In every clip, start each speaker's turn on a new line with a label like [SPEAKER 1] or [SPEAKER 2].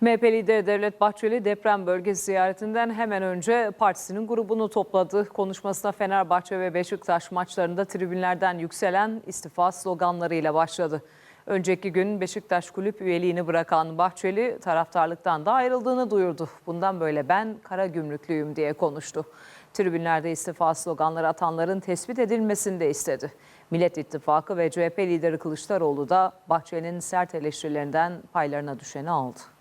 [SPEAKER 1] MHP lideri Devlet Bahçeli deprem bölgesi ziyaretinden hemen önce partisinin grubunu topladı. Konuşmasına Fenerbahçe ve Beşiktaş maçlarında tribünlerden yükselen istifa sloganlarıyla başladı. Önceki gün Beşiktaş kulüp üyeliğini bırakan Bahçeli taraftarlıktan da ayrıldığını duyurdu. Bundan böyle ben kara gümrüklüyüm diye konuştu. Tribünlerde istifa sloganları atanların tespit edilmesini de istedi. Millet İttifakı ve CHP lideri Kılıçdaroğlu da Bahçeli'nin sert eleştirilerinden paylarına düşeni aldı.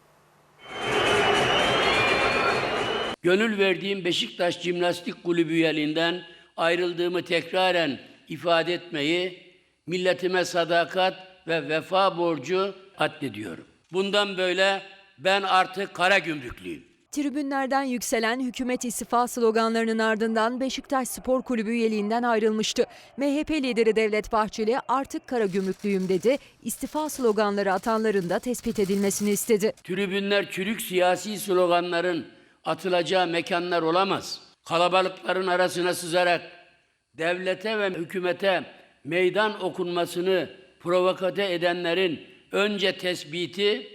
[SPEAKER 2] Gönül verdiğim Beşiktaş Cimnastik Kulübü üyeliğinden ayrıldığımı tekraren ifade etmeyi milletime sadakat ve vefa borcu addediyorum. Bundan böyle ben artık kara gümrüklüyüm.
[SPEAKER 3] Tribünlerden yükselen hükümet istifa sloganlarının ardından Beşiktaş Spor Kulübü üyeliğinden ayrılmıştı. MHP lideri Devlet Bahçeli artık kara gümrüklüyüm dedi. İstifa sloganları atanların da tespit edilmesini istedi.
[SPEAKER 2] Tribünler çürük siyasi sloganların atılacağı mekanlar olamaz. Kalabalıkların arasına sızarak devlete ve hükümete meydan okunmasını provokate edenlerin önce tespiti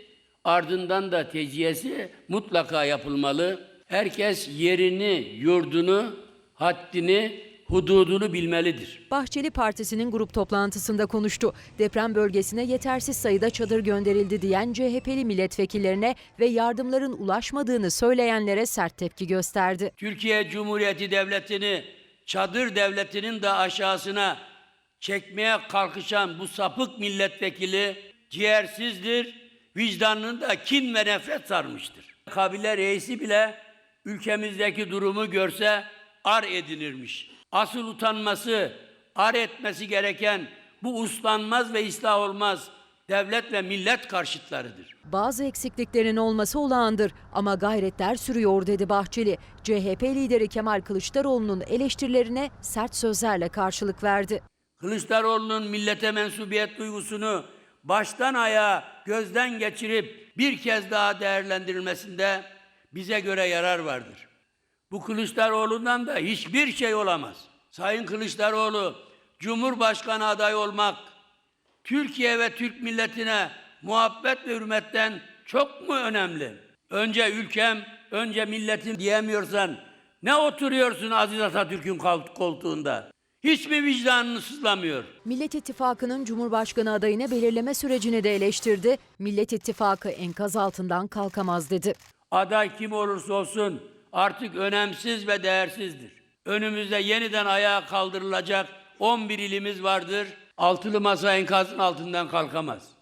[SPEAKER 2] ardından da teciyesi mutlaka yapılmalı. Herkes yerini, yurdunu, haddini, hududunu bilmelidir.
[SPEAKER 3] Bahçeli Partisi'nin grup toplantısında konuştu. Deprem bölgesine yetersiz sayıda çadır gönderildi diyen CHP'li milletvekillerine ve yardımların ulaşmadığını söyleyenlere sert tepki gösterdi.
[SPEAKER 2] Türkiye Cumhuriyeti Devleti'ni çadır devletinin de aşağısına çekmeye kalkışan bu sapık milletvekili ciğersizdir, vicdanını da kin ve nefret sarmıştır. Kabile reisi bile ülkemizdeki durumu görse ar edinirmiş. Asıl utanması, ar etmesi gereken bu uslanmaz ve ıslah olmaz devlet ve millet karşıtlarıdır.
[SPEAKER 3] Bazı eksikliklerin olması olağandır ama gayretler sürüyor dedi Bahçeli. CHP lideri Kemal Kılıçdaroğlu'nun eleştirilerine sert sözlerle karşılık verdi.
[SPEAKER 2] Kılıçdaroğlu'nun millete mensubiyet duygusunu baştan ayağa gözden geçirip bir kez daha değerlendirilmesinde bize göre yarar vardır. Bu Kılıçdaroğlu'ndan da hiçbir şey olamaz. Sayın Kılıçdaroğlu, Cumhurbaşkanı adayı olmak, Türkiye ve Türk milletine muhabbet ve hürmetten çok mu önemli? Önce ülkem, önce milletim diyemiyorsan ne oturuyorsun Aziz Atatürk'ün kol- koltuğunda? Hiç mi vicdanını sızlamıyor?
[SPEAKER 3] Millet İttifakı'nın Cumhurbaşkanı adayını belirleme sürecini de eleştirdi. Millet İttifakı enkaz altından kalkamaz dedi.
[SPEAKER 2] Aday kim olursa olsun artık önemsiz ve değersizdir. Önümüzde yeniden ayağa kaldırılacak 11 ilimiz vardır. Altılı masa enkazın altından kalkamaz.